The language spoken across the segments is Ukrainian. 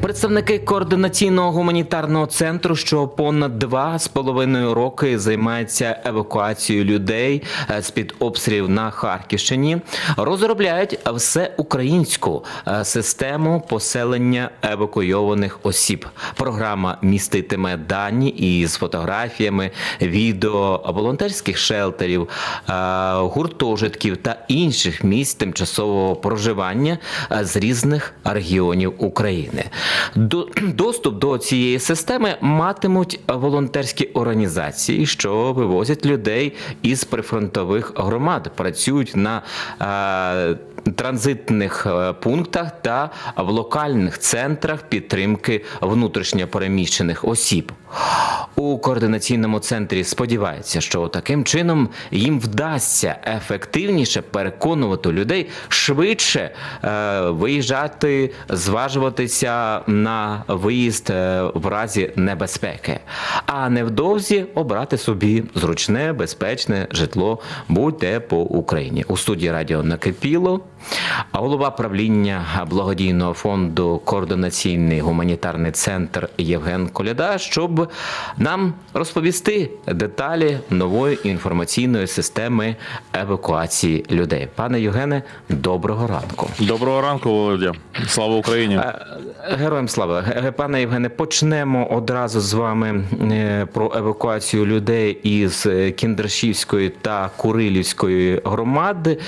Представники координаційного гуманітарного центру, що понад два з половиною роки займається евакуацією людей з під обстрілів на Харківщині, розробляють всеукраїнську е, систему поселення евакуйованих осіб. Програма міститиме дані із фотографіями, відео волонтерських шелтерів, е, гуртожитків та інших місць тимчасового проживання е, з різних регіонів України. До- Доступ до цієї системи матимуть волонтерські організації, що вивозять людей із прифронтових громад, працюють на е, транзитних е, пунктах та в локальних центрах підтримки внутрішньопереміщених осіб. У координаційному центрі сподіваються, що таким чином їм вдасться ефективніше переконувати людей швидше е, виїжджати, зважуватися на виїзд е, в разі небезпеки, а невдовзі обрати собі зручне, безпечне житло будь-де по Україні. У студії радіо накипіло. А голова правління благодійного фонду Координаційний гуманітарний центр Євген Коляда, щоб нам розповісти деталі нової інформаційної системи евакуації людей. Пане Євгене, доброго ранку. Доброго ранку, Володя. Слава Україні. Е, Героям слава, пане Євгене, почнемо одразу з вами е, про евакуацію людей із е, Кіндрашівської та Курилівської громади,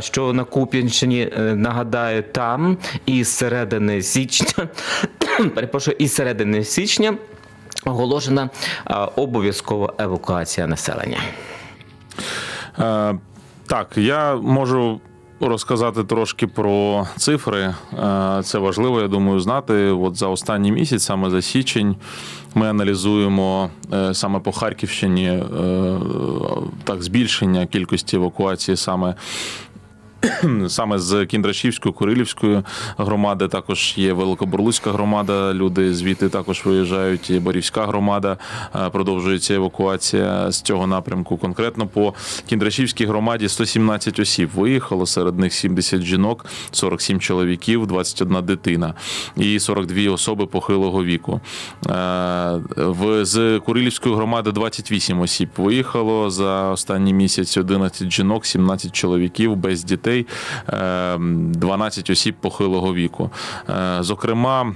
що на Куп'янщині е, нагадаю, там із середини січня, перепрошую, із середини січня оголошена обов'язкова евакуація населення. Е, так, я можу розказати трошки про цифри. Е, це важливо, я думаю, знати. От за останній місяць, саме за січень, ми аналізуємо е, саме по Харківщині так, збільшення кількості евакуації саме. Саме з Кіндрашівської, Курилівської громади також є Великоборлуцька громада. Люди звідти також виїжджають. І Борівська громада е, продовжується евакуація з цього напрямку. Конкретно по Кіндрашівській громаді 117 осіб виїхало. Серед них 70 жінок, 47 чоловіків, 21 дитина і 42 особи похилого віку. Е, В з Курилівської громади 28 осіб виїхало за останній місяць. 11 жінок, 17 чоловіків без дітей, е, 12 осіб похилого віку. Е, Зокрема.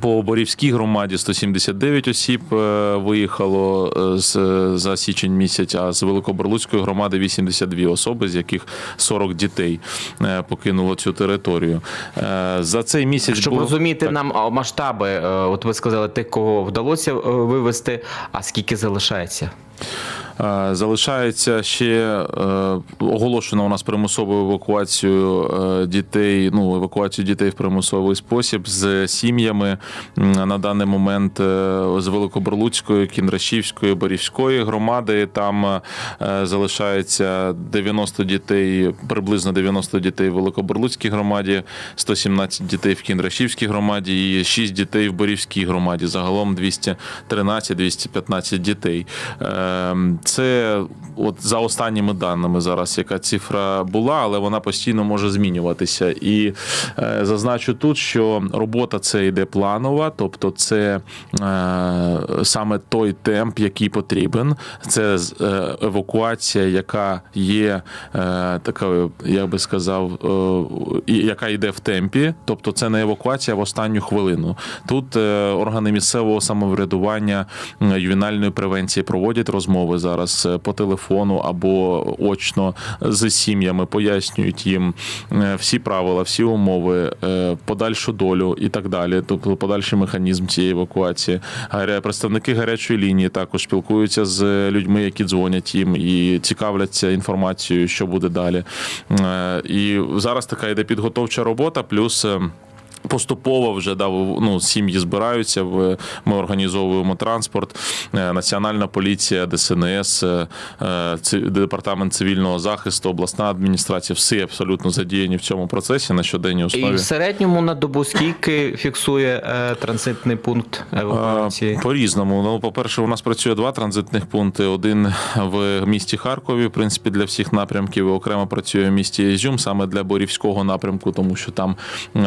По Борівській громаді 179 осіб е, виїхало е, з за січень місяць, а з Великоборлуцької громади 82 особи, з яких 40 дітей покинуло цю територію. За цей місяць Щоб було- розуміти Так. нам масштаби, от ви сказали, тих, кого вдалося вивезти, а скільки залишається? Е, Залишається ще е, оголошено у нас примусову евакуацію е, дітей. Ну евакуацію дітей в примусовий спосіб з сім'ями на даний момент з Великоборлуцької, Кіндрашівської, Борівської громади. Там залишається 90 дітей, приблизно 90 дітей в Великоборлуцькій громаді, 117 дітей в Кіндрашівській громаді і 6 дітей в Борівській громаді. Загалом 213-215 дітей. Це от за останніми даними зараз, яка цифра була, але вона постійно може змінюватися. І е, зазначу тут, що робота це йде планова, тобто це е, саме той темп, який потрібен. Це е, евакуація, яка є е, такою, я би сказав, е, яка йде в темпі. Тобто, це не евакуація в останню хвилину. Тут е, органи місцевого самоврядування ювенальної превенції проводять розмови зараз е, по телефону або очно з сім'ями, пояснюють їм е, всі правила, всі умови, е, подальшу долю і так далі. Тобто подальший механізм цієї евакуації. Представники гарячої лінії також спілкуються з людьми, які дзвонять їм і цікавляться інформацією, що буде далі. І зараз така йде підготовча робота, плюс. Поступово вже да, ну, сім'ї збираються. в- Ми організовуємо транспорт. Е, Національна поліція, ДСНС, е, е, департамент цивільного захисту, обласна адміністрація, всі абсолютно задіяні в цьому процесі на щоденній І основі. в середньому на добу скільки фіксує транзитний пункт евакуації? По різному. Ну, по-перше, у нас працює два транзитних пункти. Один в місті Харкові, в принципі, для всіх напрямків. і Окремо працює в місті Ізюм саме для Борівського напрямку, тому що там м,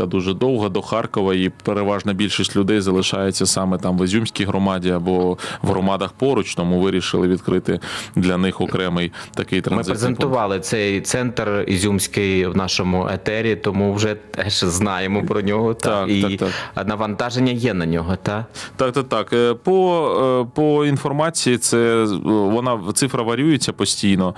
логістика дуже довга до Харкова, і переважна більшість людей залишається саме там в Ізюмській громаді або в громадах поруч. Тому вирішили відкрити для них окремий такий Ми транзитний пункт. презентували цей центр ізюмський в нашому етері, тому вже теж знаємо про нього. та, Так, і так, навантаження є на нього. Та? Так, так, так. Е, По, е, по інформації, це е, вона цифра варіюється постійно.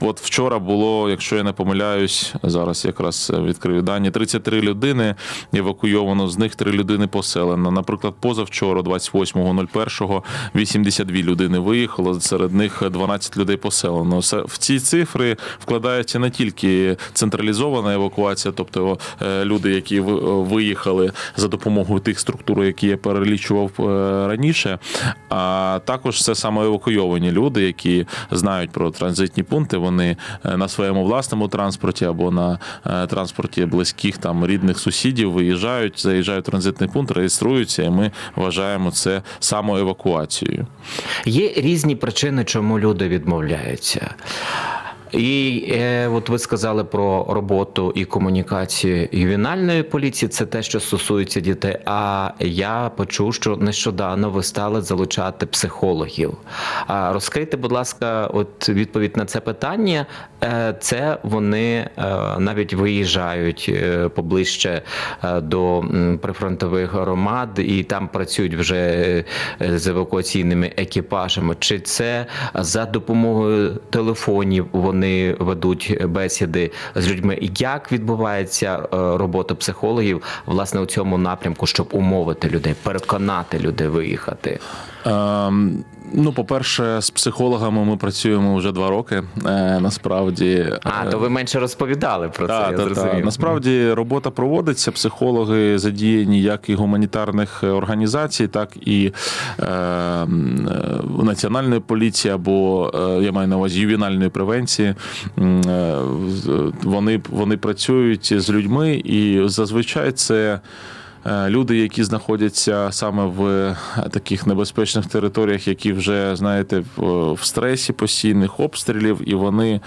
От вчора було, якщо я не помиляюсь, зараз якраз відкрию дані. 33 людини евакуйовано, з них 3 людини поселено. Наприклад, позавчора, 28.01, 82 людини виїхало, серед них 12 людей поселено. Се- В ці цифри вкладається не тільки централізована евакуація, тобто е, люди, які виїхали за допомогою тих структур, які я перелічував е, раніше, а також це саме евакуйовані люди, які знають про транзитні пункти. Вони е, на своєму власному транспорті або на е, транспорті близьких там рідних сусідів виїжджають, заїжджають в транзитний пункт, реєструються, і ми вважаємо це самоевакуацією. Є різні причини, чому люди відмовляються. І е, от ви сказали про роботу і комунікацію ювенальної поліції. Це те, що стосується дітей. А я почув, що нещодавно ви стали залучати психологів. А розкрийте, будь ласка, от відповідь на це питання. Е, Це вони е, навіть виїжджають е, поближче до прифронтових громад і там працюють вже з евакуаційними екіпажами. Чи це за допомогою телефонів вони ведуть бесіди з людьми? Як відбувається робота психологів власне у цьому напрямку, щоб умовити людей, переконати людей виїхати? Ем, Ну, по-перше, з психологами ми працюємо вже два роки. Е, насправді, А Е, то ви менше розповідали про це. Так, я так. зрозумів. Насправді робота проводиться. Психологи задіяні як і гуманітарних організацій, так і е, е, національної поліції або е, я маю на увазі ювенальної превенції. Е, Вони, вони працюють з людьми, і зазвичай це. Е, Люди, які знаходяться саме в е, таких небезпечних територіях, які вже знаєте в, в стресі постійних обстрілів, і вони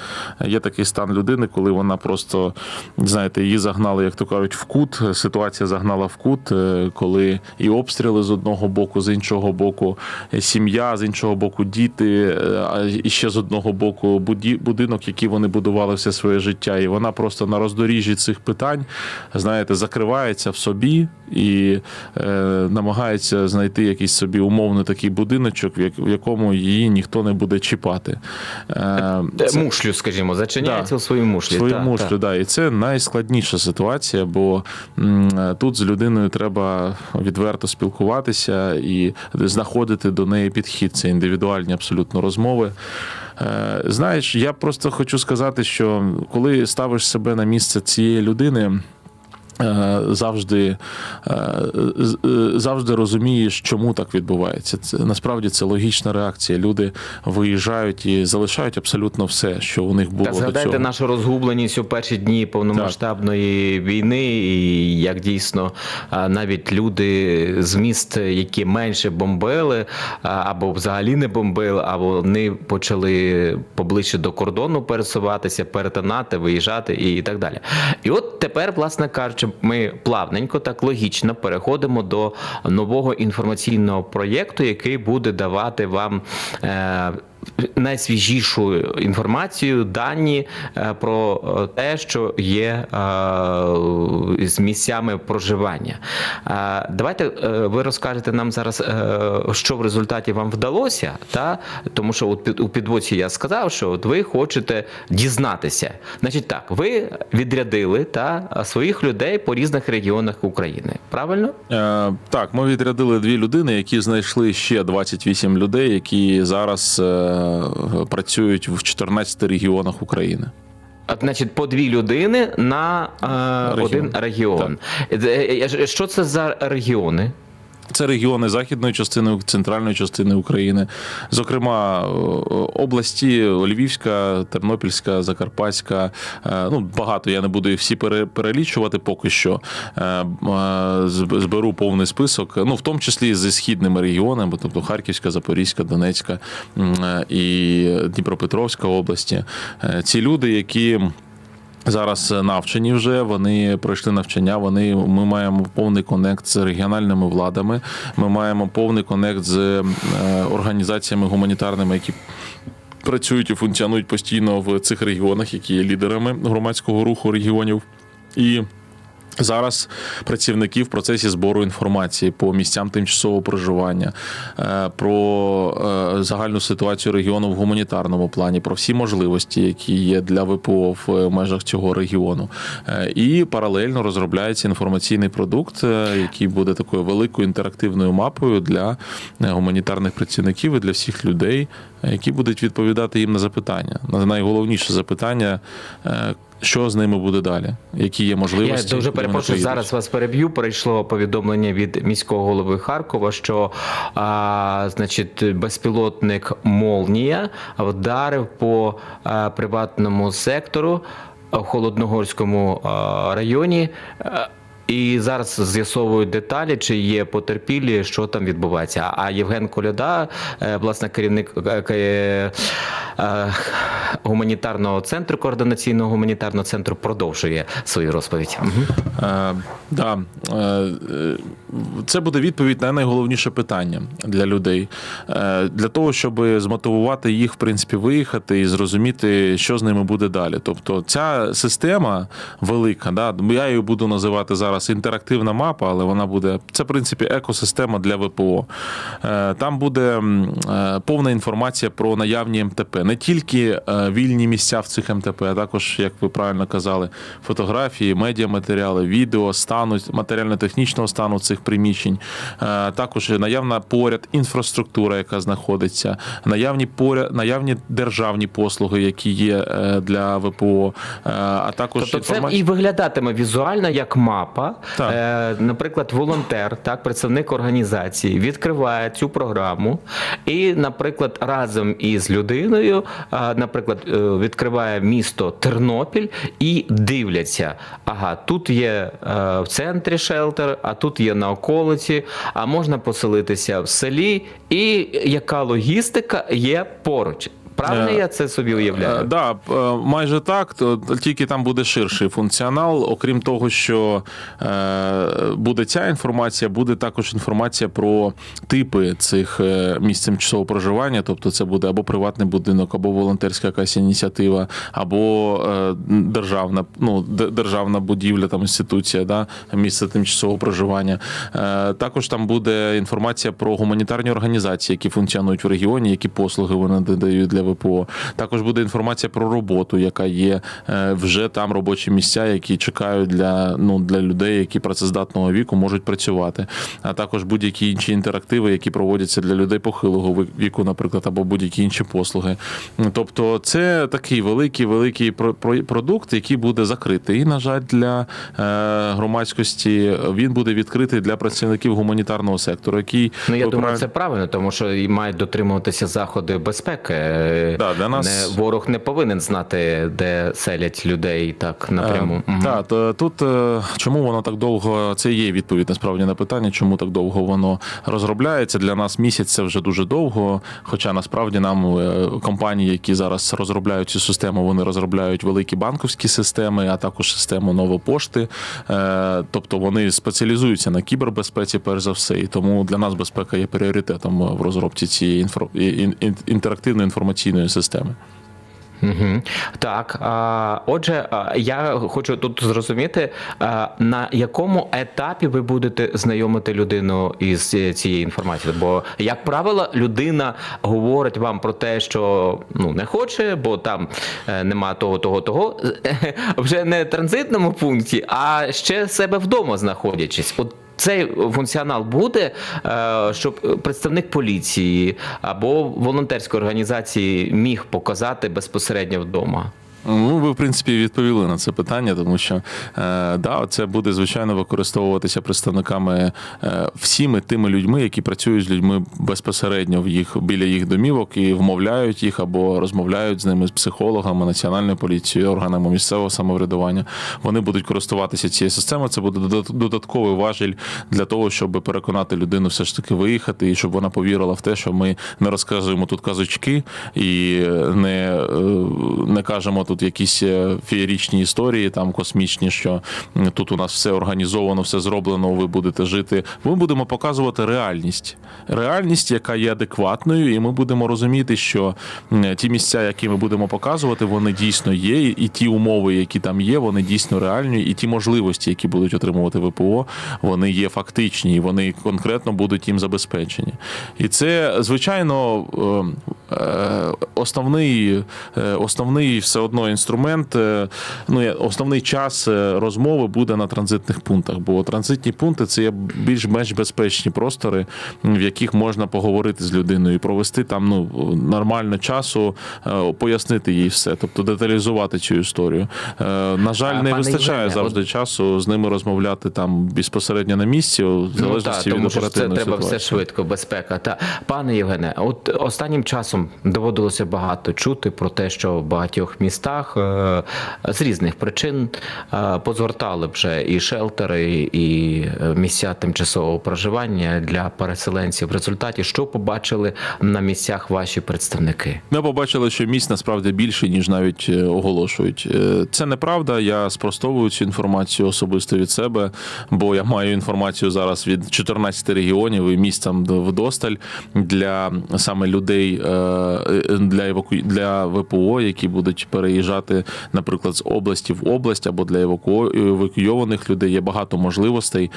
є такий стан людини, коли вона просто знаєте, її загнали, як то кажуть, в кут. Ситуація загнала в кут, е, коли і обстріли з одного боку, з іншого боку, е, сім'я, з іншого боку, діти, е, а і ще з одного боку будинок, який вони будували все своє життя. І вона просто на роздоріжжі цих питань, знаєте, закривається в собі і е, намагається знайти якийсь собі умовний такий будиночок, в якому її ніхто не буде чіпати. Е, Е, Мушлю, скажімо, зачиняється Да. у своїй мушлі. Свою так, мушлю, так. да. І це найскладніша ситуація, бо м, тут з людиною треба відверто спілкуватися і знаходити до неї підхід. Це індивідуальні абсолютно розмови. Е, Знаєш, я просто хочу сказати, що коли ставиш себе на місце цієї людини. Е, Завжди, е, е, завжди розумієш, чому так відбувається. Це насправді це логічна реакція. Люди виїжджають і залишають абсолютно все, що у них було Та до згадайте цього. нашу розгубленість у перші дні повномасштабної війни, і як дійсно навіть люди з міст, які менше бомбили, або взагалі не бомбили, а вони почали поближче до кордону пересуватися, перетинати, виїжджати і так далі. І от тепер, власне кажучи, ми плавненько, так логічно переходимо до нового інформаційного проєкту, який буде давати вам. Найсвіжішу інформацію, дані е, про е, те, що є е, з місцями проживання. Давайте ви розкажете нам зараз, що в результаті вам вдалося, та? тому що у підводці я сказав, що от ви хочете дізнатися. Значить так, ви відрядили та, своїх людей по різних регіонах України. Правильно? Е, так, ми відрядили дві людини, які знайшли ще 28 людей, які зараз працюють в 14 регіонах України. А, Значить, по дві людини на е, Регіон. один регіон. Е, е, е, Що це за регіони? Це регіони західної частини, центральної частини України, зокрема області Львівська, Тернопільська, Закарпатська. е, Ну багато я не буду їх всі пере- перелічувати поки що. Е, е, зб- Зберу повний список. Ну в тому числі зі східними регіонами, тобто Харківська, Запорізька, Донецька і Дніпропетровська області. Ці люди, які. Зараз навчені вже вони пройшли навчання. Вони ми маємо повний конект з регіональними владами. Ми маємо повний конект з е, організаціями гуманітарними, які працюють і функціонують постійно в цих регіонах, які є лідерами громадського руху регіонів. І Зараз працівники в процесі збору інформації по місцям тимчасового проживання, е, про е, загальну ситуацію регіону в гуманітарному плані, про всі можливості, які є для ВПО в межах цього регіону. Е, І паралельно розробляється інформаційний продукт, е, який буде такою великою інтерактивною мапою для е, гуманітарних працівників і для всіх людей, е, які будуть відповідати їм на запитання. На найголовніше запитання. Що з ними буде далі? Які є Я можливості? дуже куди перепрошую. Зараз вас переб'ю. Прийшло повідомлення від міського голови Харкова, що а, значить безпілотник Молнія вдарив по а, приватному сектору в Холодногорському а, районі. А, І зараз з'ясовують деталі, чи є потерпілі, що там відбувається. А Євген Коляда, е, власне, керівник е, е, гуманітарного центру, координаційного гуманітарного центру, продовжує свою розповідь. Да. Це буде відповідь на найголовніше питання для людей. Для того, щоб змотивувати їх, в принципі, виїхати і зрозуміти, що з ними буде далі. Тобто, ця система велика, да, я її буду називати зараз інтерактивна мапа, але вона буде це, в принципі, екосистема для ВПО. Е, Там буде е, повна інформація про наявні МТП, не тільки е, вільні місця в цих МТП, а також, як ви правильно казали, фотографії, медіаматеріали, відео, стану матеріально-технічного стану цих приміщень. Також наявна поряд інфраструктура, яка знаходиться, наявні поряд, наявні державні послуги, які є для ВПО, а також Тобто це і виглядатиме візуально як мапа. Так. Е, наприклад, волонтер, так, представник організації, відкриває цю програму і, наприклад, разом із людиною, наприклад, е, відкриває місто Тернопіль і дивляться. Ага, тут є е, в центрі шелтер, а тут є на околиці, а можна поселитися в селі, і яка логістика є поруч. Правильно Е, я це собі уявляю? Е, Да, е, майже так. то- Тільки там буде ширший функціонал. Окрім того, що буде ця інформація, буде також інформація про типи цих місць тимчасового проживання. Тобто, це буде або приватний будинок, або волонтерська якась ініціатива, або державна, ну, державна будівля, там інституція, да, місце тимчасового проживання. Також там буде інформація про гуманітарні організації, які функціонують в регіоні, які послуги вони надають для ВПО. Також буде інформація про роботу, яка є е, вже там робочі місця, які чекають для, ну, для людей, які працездатного віку можуть працювати. А також будь-які інші інтерактиви, які проводяться для людей похилого віку, наприклад, або будь-які інші послуги. Тобто, це такий великий великий про- про- продукт, який буде закритий. І, на жаль, для е, громадськості він буде відкритий для працівників гуманітарного сектору, який Ну, я думаю, це правильно, тому що і мають дотримуватися заходи безпеки. Е, Да, для нас- не, ворог не повинен знати, де селять людей так напряму. Мгм. Так, то тут е, чому воно так довго? Це є відповідь насправді на питання, чому так довго воно розробляється. Для нас місяць це вже дуже довго. Хоча насправді нам е, компанії, які зараз розробляють цю систему, вони розробляють великі банковські системи, а також систему новопошти. Е, Тобто вони спеціалізуються на кібербезпеці, перш за все. І тому для нас безпека є пріоритетом в розробці цієї інфро... ін- ін- інтерактивної системи. Угу. Так, а, отже, я хочу тут зрозуміти, на якому етапі ви будете знайомити людину із е, цією інформацією. Бо, як правило, людина говорить вам про те, що ну не хоче, бо там е, нема того, того, того, вже не транзитному пункті, а ще себе вдома знаходячись. От цей функціонал буде, е, щоб представник поліції або волонтерської організації міг показати безпосередньо вдома. Ну, ви, в принципі, відповіли на це питання, тому що е, да, це буде звичайно використовуватися представниками е, всіми тими людьми, які працюють з людьми безпосередньо в їх біля їх домівок і вмовляють їх або розмовляють з ними з психологами, національною поліцією, органами місцевого самоврядування. Вони будуть користуватися цією системою. Це буде додат- додатковий важіль для того, щоб переконати людину все ж таки виїхати, і щоб вона повірила в те, що ми не розказуємо тут казочки і не, е, не кажемо тут якісь е, феєрічні історії, там космічні, що тут у нас все організовано, все зроблено, ви будете жити. Ми будемо показувати реальність. Реальність, яка є адекватною, і ми будемо розуміти, що ті місця, які ми будемо показувати, вони дійсно є, і- ті умови, які там є, вони дійсно реальні, і ті можливості, які будуть отримувати ВПО, вони є фактичні, і вони конкретно будуть їм забезпечені. І це, звичайно, е, е, основний, е, основний все одно інструмент, е, ну, основний час е, розмови буде на транзитних пунктах, бо транзитні пункти це є більш-менш безпечні простори, в яких можна поговорити з людиною і провести там ну, нормально часу, е, пояснити їй все, тобто деталізувати цю історію. На жаль, не пане вистачає Євгене, завжди часу з ними розмовляти там безпосередньо на місці, в Ну, залежності так, тому від що це оперативної треба все швидко, безпека. Та пане Євгене, от останнім часом доводилося багато чути про те, що в багатьох містах е, з різних причин е, позгортали вже і шелтери, і е, місця тимчасового проживання для переселенців. В результаті що побачили на місцях ваші представники? Ми побачили, що місць насправді більше, ніж навіть оголошують. Це неправда. Я спростовую цю інформацію особисто від себе, бо я маю інформацію зараз від 14 регіонів і місць вдосталь для саме людей для еваку... для ВПО, які будуть переїжджати, наприклад, з області в область або для еваку... евакуйованих людей. Є багато можливостей.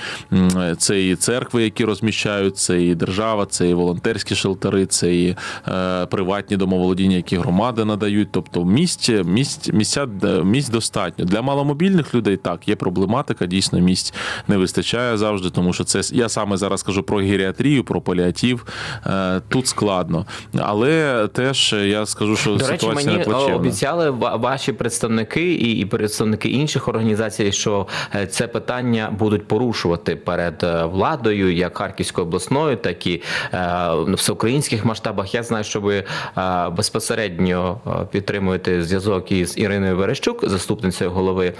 Це і церкви, які розміщають, це і держава, це і волонтерські шелтери, це і е, приватні домоволодіння, які громади надають. Тобто місць, місць, місця е, місць достатньо. Для маломобільних людей так є проблематика. Дійсно, місць не вистачає завжди, тому що це я саме зараз кажу про геріатрію, про паліатив. Е, Тут складно, але теж я скажу, що До речі, ситуація мені не плачевна. обіцяли ваші представники і, і представники інших організацій, що е, це питання будуть порушувати перед е, владою, як Харківською обласною, так і е, в всеукраїнських масштабах. Я знаю, що ви безпосередньо підтримуєте зв'язок із Іриною Верещук, заступницею голови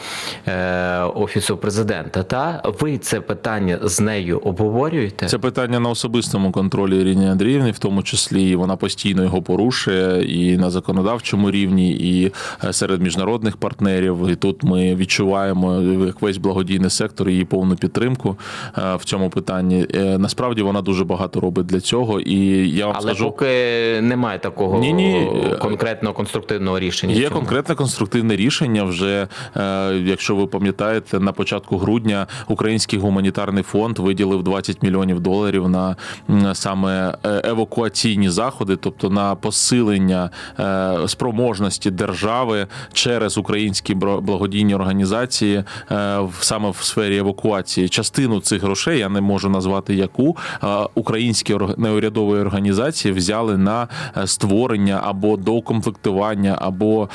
офісу президента. Та ви це питання з нею обговорюєте? Це питання на особистому контролі Ірини Андріївни, в тому числі і вона постійно його порушує і на законодавчому рівні, і серед міжнародних партнерів. І тут ми відчуваємо як весь благодійний сектор її повну підтримку е, в цьому питанні. Е, Насправді вона дуже багато робить для цього. І я вам Але скажу. поки немає такого Ні-ні. конкретного конструктивного рішення. Є конкретне конструктивне рішення. Вже е, якщо ви пам'ятаєте, на початку грудня Український гуманітарний фонд виділив 20 мільйонів доларів на саме е, евакуаційні заходи, тобто на посилення е, спроможності держави через українські благодійні організації е, саме в сфері евакуації. Частину цих грошей я не можу назвати яку е, українські неурядові організації взяли на е, створення або доукомплектування, або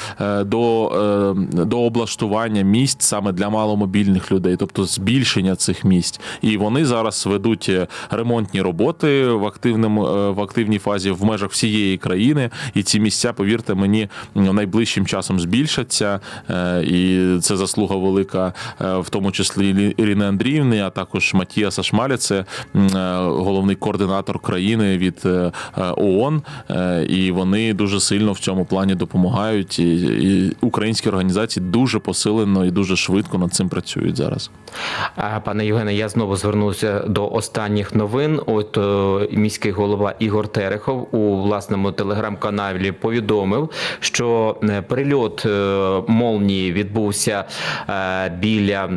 до, до облаштування місць саме для маломобільних людей, тобто збільшення цих місць. І вони зараз ведуть ремонтні роботи в активному в активній фазі в межах всієї країни. І ці місця, повірте мені, найближчим часом збільшаться. Е, І це заслуга велика, е, в тому числі Ірини Андріївни, а також Матіаса Шмаля, це е, головний координатор країни від ООН. І вони дуже сильно в цьому плані допомагають. І, українські організації дуже посилено і дуже швидко над цим працюють зараз. Пане Євгене, я знову звернуся до останніх новин. От міський голова Ігор Терехов у власному телеграм-каналі повідомив, що е, прильот е, молнії відбувся е, біля.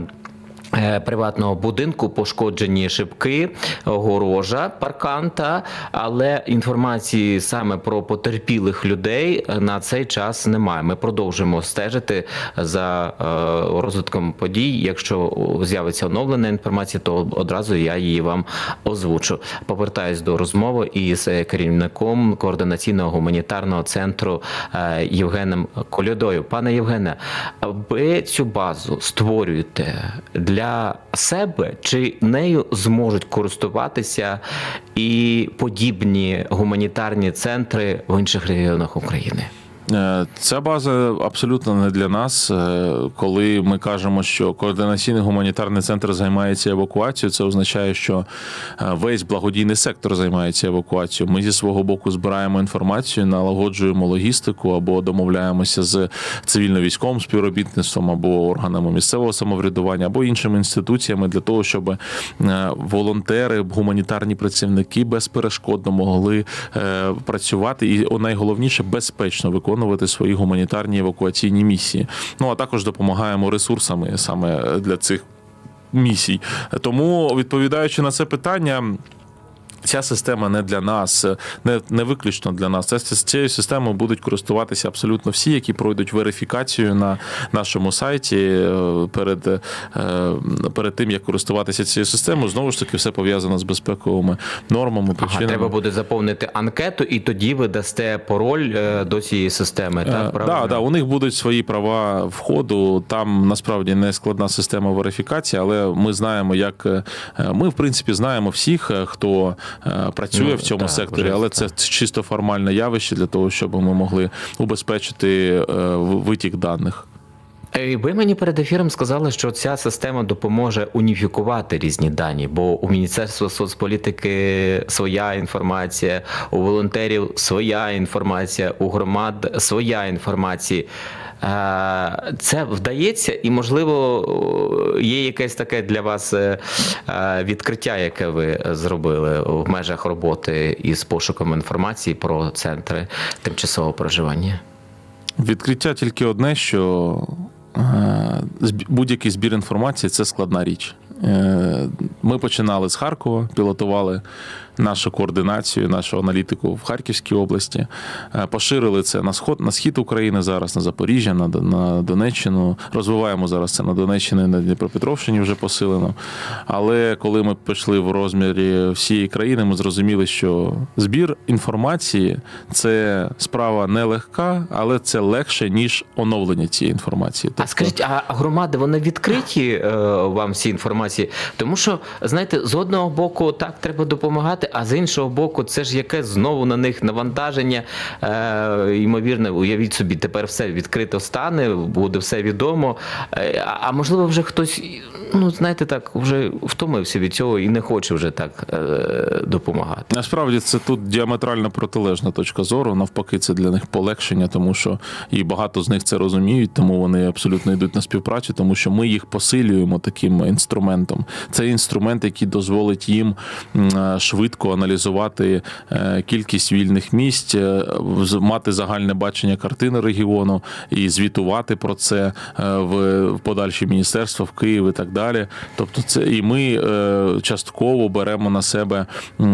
Е, Приватного будинку пошкоджені шибки, огорожа, паркан, та, але інформації саме про потерпілих людей на цей час немає. Ми продовжуємо стежити за е, розвитком подій. Якщо з'явиться оновлена інформація, то одразу я її вам озвучу. Повертаюсь до розмови із е, керівником координаційного гуманітарного центру Євгеном Колядою. Пане Євгене, ви цю базу створюєте для себе, чи нею зможуть користуватися і подібні гуманітарні центри в інших регіонах України? Е, Ця база абсолютно не для нас. Е, Коли ми кажемо, що координаційний гуманітарний центр займається евакуацією, це означає, що е, весь благодійний сектор займається евакуацією. Ми зі свого боку збираємо інформацію, налагоджуємо логістику або домовляємося з цивільно-військовим співробітництвом або органами місцевого самоврядування, або іншими інституціями для того, щоб волонтери, гуманітарні працівники безперешкодно могли працювати і найголовніше безпечно виконувати свої гуманітарні евакуаційні місії. Ну а також допомагаємо ресурсами саме для цих місій. Тому відповідаючи на це питання. Ця система не для нас, не, не виключно для нас. Це з цією системою будуть користуватися абсолютно всі, які пройдуть верифікацію на нашому сайті е, перед, е, перед тим, як користуватися цією системою. Знову ж таки, все пов'язано з безпековими нормами. Ага, треба буде заповнити анкету, і тоді ви дасте пароль е, до цієї системи. Так, правильно? Е, да, да, у них будуть свої права входу. Там насправді не складна система верифікації, але ми знаємо, як е, ми в принципі знаємо всіх, е, хто е, працює Ну, в цьому так, секторі, вже але так. це чисто формальне явище для того, щоб ми могли убезпечити е, витік даних. Е, Ви мені перед ефіром сказали, що ця система допоможе уніфікувати різні дані, бо у Міністерства соцполітики своя інформація, у волонтерів своя інформація, у громад своя інформація. Е, Це вдається, і можливо є якесь таке для вас е, е, відкриття, яке ви зробили в межах роботи із пошуком інформації про центри тимчасового проживання. Відкриття тільки одне, що е, будь-який збір інформації це складна річ. Е, Ми починали з Харкова, пілотували нашу координацію, нашу аналітику в Харківській області, Е, поширили це на сход, на схід України зараз, на Запоріжжя, на, на Донеччину. Розвиваємо зараз це на Донеччині, на Дніпропетровщині вже посилено. Але коли ми пішли в розмірі всієї країни, ми зрозуміли, що збір інформації це справа нелегка, але це легше, ніж оновлення цієї інформації. А скажіть, а громади вони відкриті е, вам всі інформації? Тому що, знаєте, з одного боку так треба допомагати, а з іншого боку, це ж яке знову на них навантаження. Е, ймовірно, уявіть собі, тепер все відкрито стане, буде все відомо. Е, а можливо, вже хтось, ну знаєте, так вже втомився від цього і не хоче вже так е, допомагати. Насправді це тут діаметрально протилежна точка зору. Навпаки, це для них полегшення, тому що і багато з них це розуміють, тому вони абсолютно йдуть на співпрацю, тому що ми їх посилюємо таким інструментом. Це інструмент, який дозволить їм е, швидко аналізувати е, кількість вільних місць, е, мати загальне бачення картини регіону і звітувати про це в подальші міністерства в Київ і так далі. Тобто, це і ми частково беремо на себе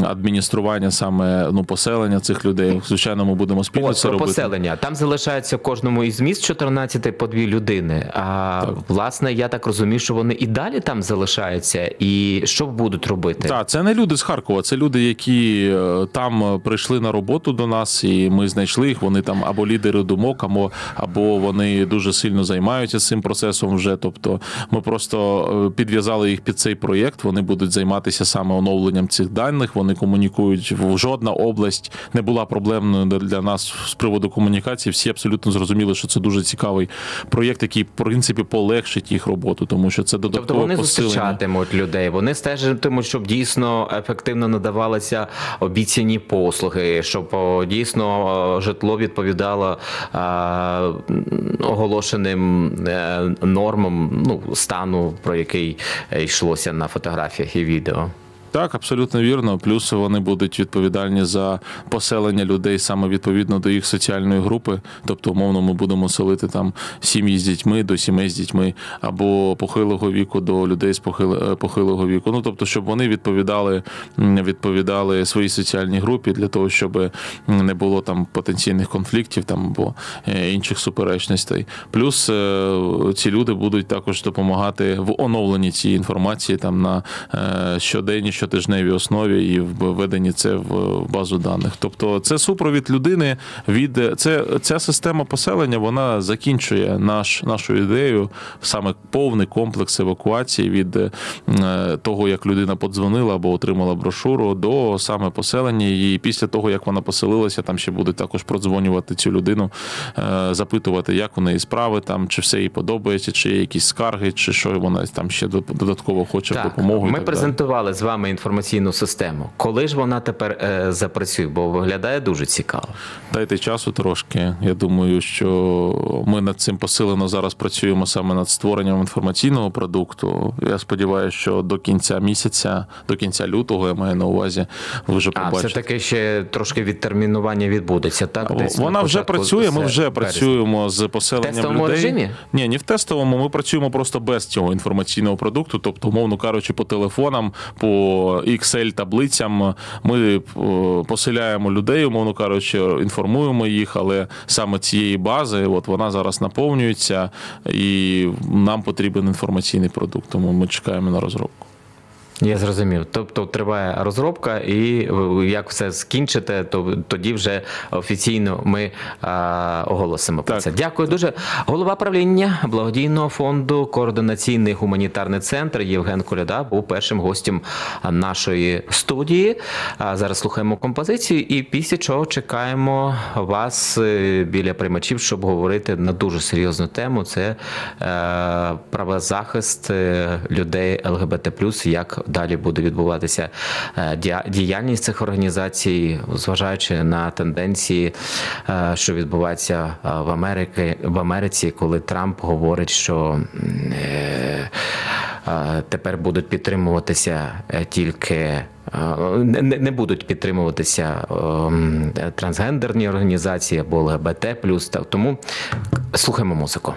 адміністрування саме ну поселення цих людей. Звичайно, ми будемо спільно От це робити. поселення. Там залишається кожному із міст 14 по дві людини. А власне, я так розумію, що вони і далі там залишаються, і що будуть робити? Так, це не люди з Харкова, це люди, які е, там е, прийшли на роботу до нас, і ми знайшли їх. Вони там або лідери думок, або, або вони дуже сильно займаються цим процесом вже. Тобто, ми просто е, підв'язали їх під цей проєкт. Вони будуть займатися саме оновленням цих даних. Вони комунікують в жодна область не була проблемною для нас з приводу комунікації. Всі абсолютно зрозуміли, що це дуже цікавий проєкт, який в принципі полегшить їх роботу, тому що це додаткове Тобто вони посилення. Зустрічатимуть людей, вони стежитимуть, щоб дійсно ефективно надавалися обіцяні послуги, щоб дійсно житло відповідало е, оголошеним е, нормам ну, стану, про який йшлося на фотографіях і відео. Так, абсолютно вірно. Плюс вони будуть відповідальні за поселення людей саме відповідно до їх соціальної групи. Тобто, умовно, ми будемо селити там сім'ї з дітьми до сімей з дітьми, або похилого віку до людей з е, похилого віку. Ну тобто, щоб вони відповідали, відповідали своїй соціальній групі для того, щоб не було там потенційних конфліктів там або е, інших суперечностей. Плюс е, ці люди будуть також допомагати в оновленні цієї інформації там на е, щоденній, щотижневій основі і в введенні це в базу даних. Тобто, це супровід людини від це ця система поселення. Вона закінчує наш нашу ідею саме повний комплекс евакуації від е, того, як людина подзвонила або отримала брошуру, до саме поселення. І після того, як вона поселилася, там ще будуть також продзвонювати цю людину, е, запитувати, як у неї справи, там чи все їй подобається, чи є якісь скарги, чи що вона там ще додатково хоче допомогу. ми так далі. презентували з вами інформаційну систему. Коли ж вона тепер е, запрацює? Бо виглядає дуже цікаво. Дайте часу трошки. Я думаю, що ми над цим посилено зараз працюємо саме над створенням інформаційного продукту. Я сподіваюся, що до кінця місяця, до кінця лютого, я маю на увазі, ви вже А побачите. все таки ще трошки відтермінування відбудеться. Так, Десь Вона вже працює. Ми вже березня. працюємо з поселенням В тестовому людей. режимі? Ні, не в тестовому. Ми працюємо просто без цього інформаційного продукту. Тобто, умовно кажучи, по телефонам, по Excel таблицям ми посиляємо поселяємо людей, умовно кажучи, інформуємо їх, але саме цієї бази, от вона зараз наповнюється, і нам потрібен інформаційний продукт. Тому ми чекаємо на розробку. Я зрозумів. Тобто триває розробка, і е, як все скінчите, то тоді вже офіційно ми а, оголосимо про це. Дякую дуже. Голова правління благодійного фонду Координаційний гуманітарний центр Євген Коляда був першим гостем нашої студії. А зараз слухаємо композицію, і після чого чекаємо вас е, біля приймачів, щоб говорити на дуже серйозну тему. Це е, правозахист е, людей ЛГБТ+, як далі буде відбуватися е, діяльність цих організацій, зважаючи на тенденції, е, що відбувається е, в Америці, в Америці, коли Трамп говорить, що тепер будуть підтримуватися тільки. Не, не будуть підтримуватися трансгендерні організації або ЛГБТ+. Так, Тому слухаємо музику.